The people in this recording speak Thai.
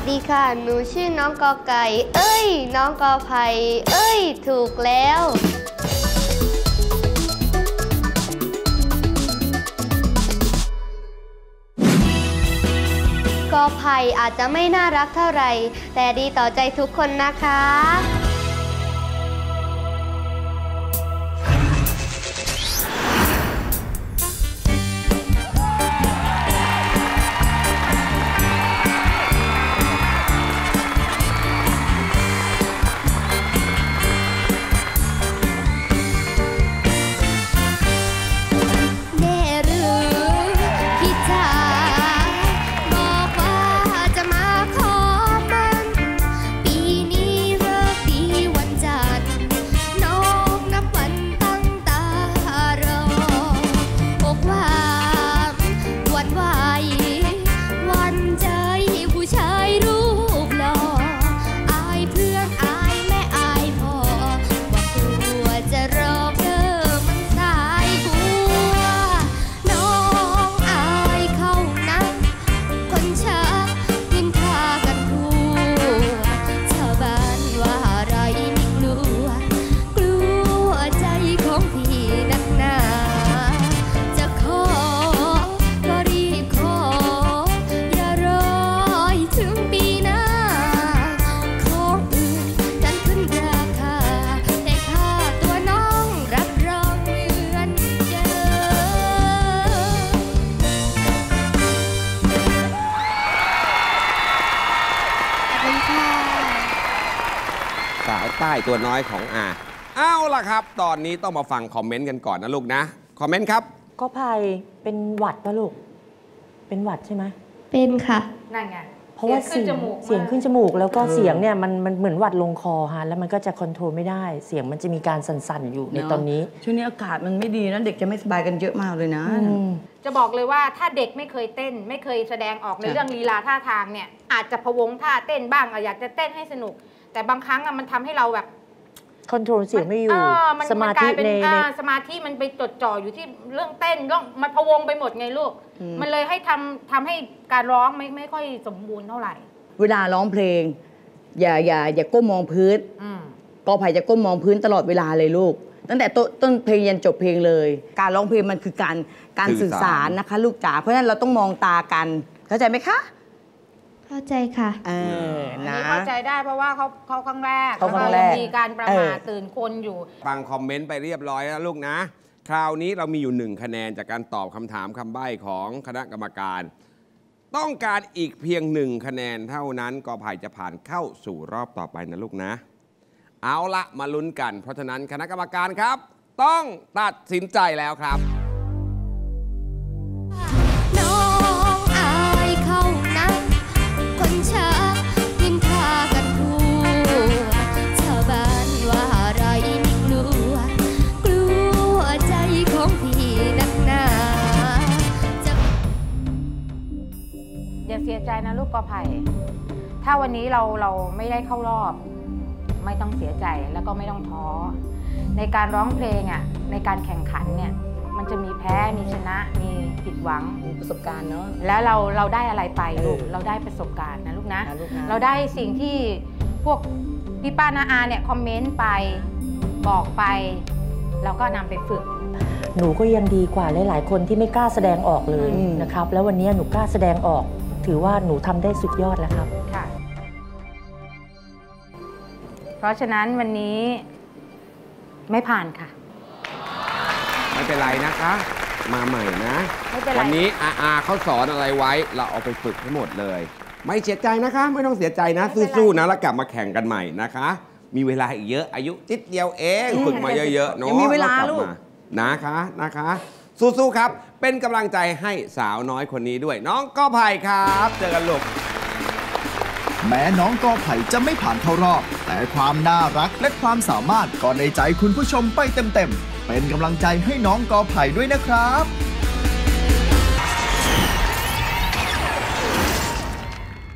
วัสดีค่ะ หนูชื่อน้องกอไก่ เอ้ย น้องกอไผ่เอ้ย ถูกแล้ว กอไผ่อาจจะไม่น่ารักเท่าไหร่ แต่ดีต่อใจทุกคนนะคะ สาวใต้ตัวน้อยของอาเอาล่ะครับ ตอนนี้ต้องมาฟังคอมเมนต์กันก่อนนะลูกนะ คอมเมนต์ครับ ก็ภัยเป็นหวัดปะลูก เป็นหวัดใช่ไหม เป็นค่ะ นั่นไงเพราะว่าขึ้เสีนยจงมูกเสียงมากขึ้นจมูกแล้วก็เออเสียงเนี่ยมันมันเหมือนหวัดลงคอฮะแล้วมันก็จะคอนโทรลไม่ได้ เสียงมันจะมีการสั่นๆอยู่ในเะตอนนี้ ช่วงนี้อากาศมันไม่ดีนะเด็กจะไม่สบายกันเยอะมากเลยนะอืมจะบอกเลยว่าถ้าเด็กไม่เคยเต้น ไม่เคยแสดงออกในจ้ะเรื่องลีลาท่าทางเนี่ยอาจจะพะวงท่าเต้นบ้างอะอยากจะเต้นให้สนุก แต่บางครั้งอะมันทำให้เราแบบคอนโทรลเสียงไม่อยู่เมันสมามันกธิลายเป็นในใน อ่าสมาธิมันไปจดจ่ออยู่ที่เรื่องเต้นเรื่องมันพะวงไปหมดไงลูก อืม มันเลยให้ทำทำให้การร้องไม่ไม่ค่อยสมบูรณ์เท่าไหร่ เวลาร้องเพลง อย่าอย่าอย่าก้มมองพื้น อืม กอไผ่จะก้มมองพื้นตลอดเวลาเลยลูก ตั้งแต่ต้นต้นเพลงยันจบเพลงเลย การร้องเพลงมันคือการการสื่สื่ออสาสารรนะคะ ลูกจ๋าเพราะฉะนั้นเราต้องมองตากันเข้าใจไหมคะ เข้าใจค่ะ เอออันนะ นี้เข้าใจได้เพราะว่าเขาเขาครั้งแรกเขาครั้งแรกล้วมีการประมาทเออ ตื่นคนอยู่ ฟังคอมเมนต์ไปเรียบร้อยแล้วลูกนะ คราวนี้เรามีอยู่หนึ่งคะแนนจากการตอบคำถามคำใบ้ของคณะกรรมการ ต้องการอีกเพียงหนึ่งคะแนนเท่านั้นกอไผ่จะผ่านเข้าสู่รอบต่อไปนะลูกนะ เอาละมาลุ้นกัน เพราะฉะนั้นคณะกรรมการครับ ต้องตัดสินใจแล้วครับ สียใจนะลูกกอไผ่ ถ้าวันนี้เราเราไม่ได้เข้ารอบ ไม่ต้องเสียใจแล้วก็ไม่ต้องท้อ ในการร้องเพลงอะในการแข่งขันเนี่ยมันจะมีแพ้มีชนะมีผิดหวังมีประสบการณ์เนาะแล้วเราเราได้อะไรไปลูกเออเราได้ประสบการณ์นะลูกนะนะลูกนะเราได้สิ่งที่พวกพี่ป้านาอาเนี่ยคอมเมนต์ไปบอกไป เราก็นำไปฝึก หนูก็ยังดีกว่าหลาย ๆ คนที่ไม่กล้าแสดงออกเลยอืมนะครับ แล้ววันนี้หนูกล้าแสดงออก ถือว่าหนูทำได้สุดยอดแล้วครับค่ะ เพราะฉะนั้นวันนี้ไม่ผ่านค่ะ ไม่เป็นไรนะคะ มาใหม่นะไม่เป็นไรวันนี้อาอาเขาสอนอะไรไว้ เราเอาไปฝึกให้หมดเลย ไม่เสียใจนะคะ ไม่ต้องเสียใจนะ สู้ๆนะแล้วกลับมาแข่งกันใหม่นะคะ มีเวลาอีกเยอะอายุจิดเดียวเอง ฝึกมาเยอะๆเนาะยังมีเวลาแกบลูกมนะคะนะคะ สู้ๆครับ เป็นกำลังใจให้สาวน้อยคนนี้ด้วย น้องก้อไผ่ครับ เจอกันลูกแม้น้องกอไผ่จะไม่ผ่านเข้ารอบ แต่ความน่ารักและความสามารถก็ในใจคุณผู้ชมไปเต็มๆ เป็นกำลังใจให้น้องกอไผ่ด้วยนะครับ